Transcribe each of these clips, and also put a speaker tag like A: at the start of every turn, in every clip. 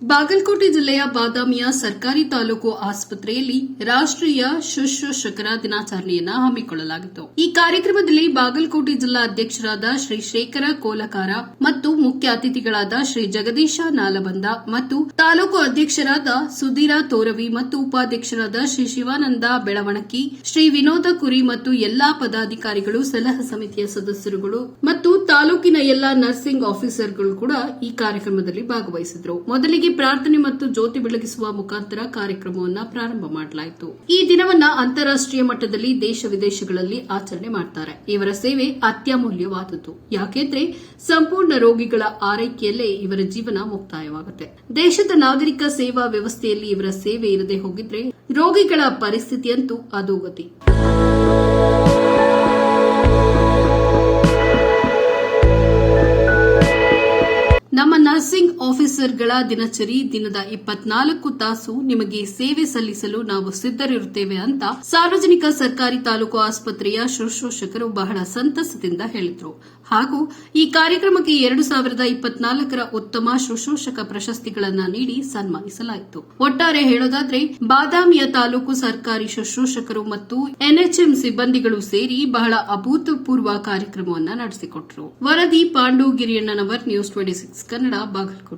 A: ಬಾಗಲಕೋಟೆ ಜಿಲ್ಲೆಯ ಬಾದಾಮಿಯ ಸರ್ಕಾರಿ ತಾಲೂಕು ಆಸ್ಪತ್ರೆಯಲ್ಲಿ ರಾಷ್ಟ್ರೀಯ ಶುಶ್ರೂಷಕರ ದಿನಾಚರಣೆಯನ್ನು ಹಮ್ಮಿಕೊಳ್ಳಲಾಗಿತ್ತು. ಈ ಕಾರ್ಯಕ್ರಮದಲ್ಲಿ ಬಾಗಲಕೋಟೆ ಜಿಲ್ಲಾ ಅಧ್ಯಕ್ಷರಾದ ಶ್ರೀ ಶೇಖರ ಕೋಲಕಾರ ಮತ್ತು ಮುಖ್ಯ ಅತಿಥಿಗಳಾದ ಶ್ರೀ ಜಗದೀಶ ನಾಲಬಂದ ಮತ್ತು ತಾಲೂಕು ಅಧ್ಯಕ್ಷರಾದ ಸುಧೀರ ತೋರವಿ ಮತ್ತು ಉಪಾಧ್ಯಕ್ಷರಾದ ಶ್ರೀ ಶಿವಾನಂದ ಬೆಳವಣಕಿ, ಶ್ರೀ ವಿನೋದ ಕುರಿ ಮತ್ತು ಎಲ್ಲಾ ಪದಾಧಿಕಾರಿಗಳು, ಸಲಹಾ ಸಮಿತಿಯ ಸದಸ್ಯರುಗಳು ಮತ್ತು ತಾಲೂಕಿನ ಎಲ್ಲಾ ನರ್ಸಿಂಗ್ ಆಫೀಸರ್ಗಳು ಕೂಡ ಈ ಕಾರ್ಯಕ್ರಮದಲ್ಲಿ ಭಾಗವಹಿಸಿದ್ರು. ಮೊದಲಿಗೆ ಪ್ರಾರ್ಥನೆ ಮತ್ತು ಜ್ಯೋತಿ ಬೆಳಗಿಸುವ ಮುಖಾಂತರ ಕಾರ್ಯಕ್ರಮವನ್ನ ಪ್ರಾರಂಭ ಮಾಡಲಾಯಿತು. ಈ ದಿನವನ್ನ ಅಂತಾರಾಷ್ಟೀಯ ಮಟ್ಟದಲ್ಲಿ ದೇಶ ವಿದೇಶಗಳಲ್ಲಿ ಆಚರಣೆ ಮಾಡ್ತಾರೆ. ಇವರ ಸೇವೆ ಅತ್ಯಮೂಲ್ಯವಾದದ್ದು. ಯಾಕೆಂದ್ರೆ ಸಂಪೂರ್ಣ ರೋಗಿಗಳ ಆರೈಕೆಯಲ್ಲೇ ಇವರ ಜೀವನ ಮುಕ್ತಾಯವಾಗುತ್ತೆ. ದೇಶದ ನಾಗರಿಕ ಸೇವಾ ವ್ಯವಸ್ಥೆಯಲ್ಲಿ ಇವರ ಸೇವೆ ಇರದೆ ಹೋಗಿದ್ರೆ ರೋಗಿಗಳ ಪರಿಸ್ಥಿತಿಯಂತೂ ಅಧೋಗತಿ ಆಫೀಸರ್ಗಳ ದಿನಚರಿ ದಿನದ ಇಪ್ಪತ್ನಾಲ್ಕು ತಾಸು ನಿಮಗೆ ಸೇವೆ ಸಲ್ಲಿಸಲು ನಾವು ಸಿದ್ಧರಿರುತ್ತೇವೆ ಅಂತ ಸಾರ್ವಜನಿಕ ಸರ್ಕಾರಿ ತಾಲೂಕು ಆಸ್ಪತ್ರೆಯ ಶುಶ್ರೂಷಕರು ಬಹಳ ಸಂತಸದಿಂದ ಹೇಳಿದರು. ಹಾಗೂ ಈ ಕಾರ್ಯಕ್ರಮಕ್ಕೆ ಎರಡು ಸಾವಿರದ ಇಪ್ಪತ್ನಾಲ್ಕರ ಉತ್ತಮ ಶುಶ್ರೂಷಕ ಪ್ರಶಸ್ತಿಗಳನ್ನು ನೀಡಿ ಸನ್ಮಾನಿಸಲಾಯಿತು. ಒಟ್ಟಾರೆ ಹೇಳೋದಾದ್ರೆ, ಬಾದಾಮಿಯ ತಾಲೂಕು ಸರ್ಕಾರಿ ಶುಶ್ರೂಷಕರು ಮತ್ತು ಎನ್ಎಚ್ಎಂ ಸಿಬ್ಬಂದಿಗಳು ಸೇರಿ ಬಹಳ ಅಭೂತಪೂರ್ವ ಕಾರ್ಯಕ್ರಮವನ್ನು ನಡೆಸಿಕೊಟ್ಟರು ವರದಿ Pandu Giriyannanavar news twenty six Kannada, Bagalkote.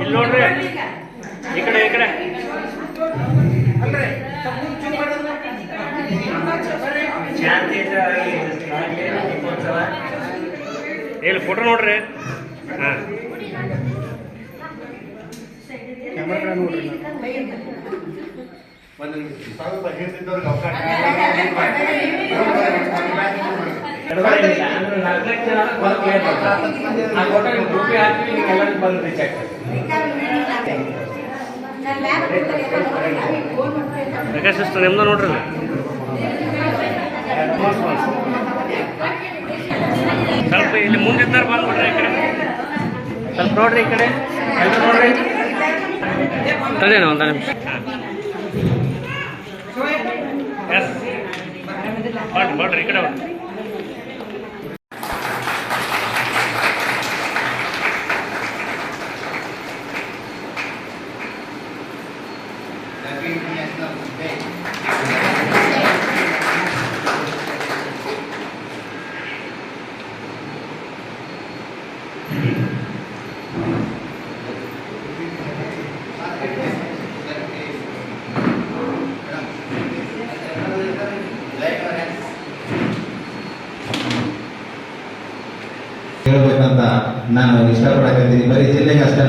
B: ಇಲ್ಲಿ ನೋಡ್ರಿ. ಈ ಕಡೆ ಈ ಕಡೆ. ಇಲ್ಲಿ ಫೋಟೋ ನೋಡ್ರಿ. ಹಾಂ.
C: ಒಂದು ಸ್ವಲ್ಪ ಹೇಳ್ತಿದ್ದವ್ರಿಗೆ ಅವಕಾಶ.
B: ಪ್ರಕಾಶ್ ಸಿಸ್ಟರ್ ನಿಮ್ದು ನೋಡ್ರಿ. ಸ್ವಲ್ಪ ಇಲ್ಲಿ ಮುಂದಿದ್ದಾರೆ ಬಂದ್ಬಿಡ್ರಿ ಈ ಕಡೆ. ಸ್ವಲ್ಪ ನೋಡ್ರಿ ಈ ಕಡೆ. ಎಲ್ರು ನೋಡ್ರಿ. ತದೇನ ಒಂದು ನಿಮಿಷ. ಎಸ್ ಈ ಕಡೆ
C: ನಾನು ಇಷ್ಟಪಡಕತ್ತೀನಿ ಬರೀ ಜಿಲ್ಲೆಗೆ ಅಷ್ಟೇ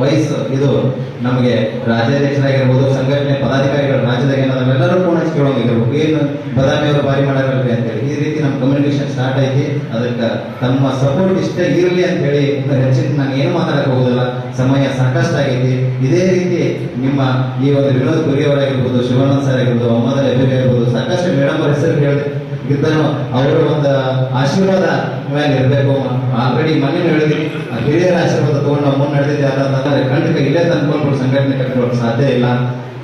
C: ವಯಸ್ಸು, ಇದು ನಮಗೆ ರಾಜ್ಯಾಧ್ಯಕ್ಷರಾಗಿರ್ಬೋದು, ಸಂಘಟನೆ ಪದಾಧಿಕಾರಿಗಳು, ರಾಜ್ಯದಾಗ ನಾವೆಲ್ಲರೂ ಕೂಡ ಕೇಳೋಂಗಿರ್ಬೇಕು ಏನು ಬದಾಮಿ ಅವರು ಬಾರಿ ಮಾಡಾರಲ್ರಿ ಅಂತೇಳಿ. ಈ ರೀತಿ ನಮ್ಮ ಕಮ್ಯುನಿಕೇಶನ್ ಸ್ಟಾರ್ಟ್ ಐತಿ ಅದಕ್ಕೆ ತಮ್ಮ ಸಪೋರ್ಟ್ ಇಷ್ಟೇ ಇರಲಿ ಅಂತ ಹೇಳಿ ಹೆಚ್ಚಿನ ನಾನು ಏನು ಮಾತಾಡಕ್ಕೆ ಹೋಗೋದಿಲ್ಲ. ಸಮಯ ಸಾಕಷ್ಟು ಆಗೈತಿ. ಇದೇ ರೀತಿ ನಿಮ್ಮ ಈ ಒಂದು ವಿನೋದ್ ಗುರಿಯವರಾಗಿರ್ಬೋದು, ಶಿವಾನಂದ್ ಸರ್ ಆಗಿರ್ಬೋದು, ಮೊಹಮ್ಮದ್ ಅಬೀರ್ ಆಗಿರ್ಬೋದು, ಸಾಕಷ್ಟು ಮೇಡಮ್ ಅವ್ರ ಹೆಸರು ಹೇಳಿದೆ ಇದ್ದನು ಅವರ ಒಂದು ಆಶೀರ್ವಾದ ಮೇಲೆ ಇರಬೇಕು. ಆಲ್ರೆಡಿ ಮನೆ ಆ ಹಿರಿಯರ ಆಶೀರ್ವಾದ ತಗೊಂಡು ನಾವು ಮುಂದೆ ನಡೆದಿದ್ದೆ ಅಂತಂದ್ರೆ ಖಂಡಿತ ಇಲ್ಲೇ ತಂದ್ಕೊಂಡು ಸಂಘಟನೆ ಕಟ್ಟಿಕೊಳ್ಳೋಕೆ ಸಾಧ್ಯ ಇಲ್ಲ.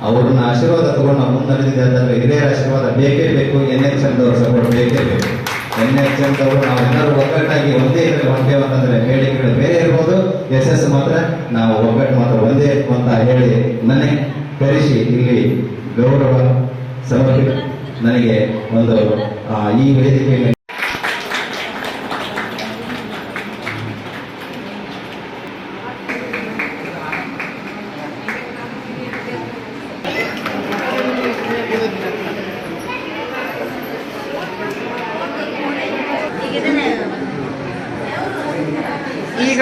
C: ಅವ್ರನ್ನ ಆಶೀರ್ವಾದ ತಗೊಂಡು ನಾವು ಮುಂದೆ ನಡೆದಿದ್ದೆ ಅಂತಂದ್ರೆ ಹಿರಿಯರ ಆಶೀರ್ವಾದ ಬೇಕೇ ಬೇಕು. ಎನ್ ಎಚ್ ಅವ್ರ ಸಪೋರ್ಟ್ ಬೇಕೇ ಬೇಕು. ಎನ್ ಎಚ್ ಅವರು ನಾವೆಲ್ಲರೂ ಒಗ್ಗಟ್ಟಾಗಿ ಒಂದೇ ಹೊಂಟೇವು ಅಂತಂದ್ರೆ, ಹೇಳಿಕೆಗಳು ಬೇರೆ ಇರ್ಬೋದು. ಎಸ್ ಮಾತ್ರ ನಾವು ಒಗ್ಗಟ್ಟು ಮಾತ್ರ ಒಂದೇ ಅಂತ ಹೇಳಿ ನನಗೆ ಕರೆಸಿ ಇಲ್ಲಿ ಗೌರವ ಸಮರ್ಪಿತ ನನಗೆ ಒಂದು ಈ ವೇದಿಕೆ
D: ಈಗ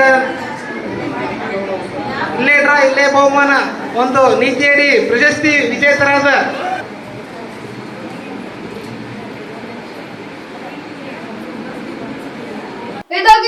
D: ಇಲ್ಲೇ ಇಲ್ಲೇ ಬಹುಮಾನ. ಒಂದು ನೀತಿಯಡಿ ಪ್ರಶಸ್ತಿ ವಿಜೇತರಾದ